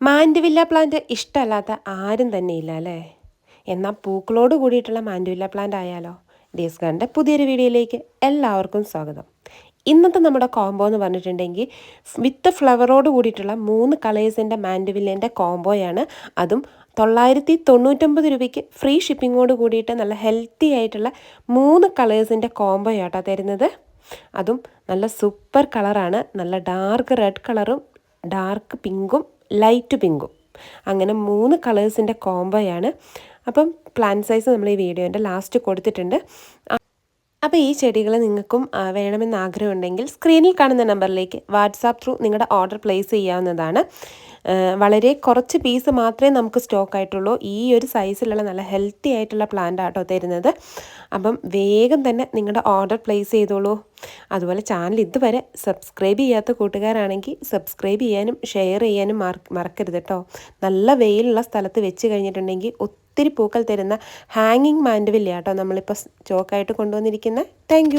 മാൻഡുവില്ല plant ഇഷ്ടമല്ലാത്ത ആരും തന്നെ ഇല്ല അല്ലേ? എന്നാൽ പൂക്കളോട് കൂടിയിട്ടുള്ള മാൻഡുവില്ല പ്ലാന്റ് ആയാലോ? ഡേസ് ഗാർഡന്റെ പുതിയൊരു വീഡിയോയിലേക്ക് എല്ലാവർക്കും സ്വാഗതം. ഇന്നത്തെ നമ്മുടെ കോംബോ എന്ന് പറഞ്ഞിട്ടുണ്ടെങ്കിൽ വിത്ത് ഫ്ലവറോട് കൂടിയിട്ടുള്ള മൂന്ന് കളേഴ്സിന്റെ മാൻഡുവില്ലേന്റെ കോംബോയാണ് അതും തൊള്ളായിരത്തി തൊണ്ണൂറ്റൊമ്പത് രൂപയ്ക്ക് ഫ്രീ ഷിപ്പിങ്ങോട് കൂടിയിട്ട് നല്ല ഹെൽത്തി ആയിട്ടുള്ള മൂന്ന് കളേഴ്സിന്റെ കോംബോ ആട്ടോ തരുന്നത്. അതും നല്ല സൂപ്പർ കളറാണ് നല്ല ഡാർക്ക് റെഡ് കളറും ഡാർക്ക് പിങ്കും ലൈറ്റ് പിങ്കും. അങ്ങനെ മൂന്ന് കളേഴ്സിന്റെ കോംബോയാണ്. അപ്പം പ്ലാൻ സൈസ് നമ്മൾ ഈ വീഡിയോന്റെ ലാസ്റ്റ് കൊടുത്തിട്ടുണ്ട്. അപ്പോൾ ഈ ചെടികൾ നിങ്ങൾക്കും വേണമെന്ന് ആഗ്രഹമുണ്ടെങ്കിൽ സ്ക്രീനിൽ കാണുന്ന നമ്പറിലേക്ക് വാട്സാപ്പ് ത്രൂ നിങ്ങളുടെ ഓർഡർ പ്ലേസ് ചെയ്യാവുന്നതാണ്. വളരെ കുറച്ച് പീസ് മാത്രമേ നമുക്ക് സ്റ്റോക്ക് ആയിട്ടുള്ളൂ. ഈ ഒരു സൈസിലുള്ള നല്ല ഹെൽത്തി ആയിട്ടുള്ള പ്ലാന്റ് ആട്ടോ തരുന്നത്. അപ്പം വേഗം തന്നെ നിങ്ങളുടെ ഓർഡർ പ്ലേസ് ചെയ്തോളൂ. അതുപോലെ ചാനൽ ഇതുവരെ സബ്സ്ക്രൈബ് ചെയ്യാത്ത കൂട്ടുകാരാണെങ്കിൽ സബ്സ്ക്രൈബ് ചെയ്യാനും ഷെയർ ചെയ്യാനും മറക്കരുത് കേട്ടോ നല്ല വെയിലുള്ള സ്ഥലത്ത് വെച്ച് കഴിഞ്ഞിട്ടുണ്ടെങ്കിൽ ഒത്തിരി പൂക്കൾ തരുന്ന ഹാങ്ങിങ് മാൻഡവില്ല കേട്ടോ. നമ്മളിപ്പോൾ സ്റ്റോക്കായിട്ട് കൊണ്ടുവന്നിരിക്കുന്നത് താങ്ക്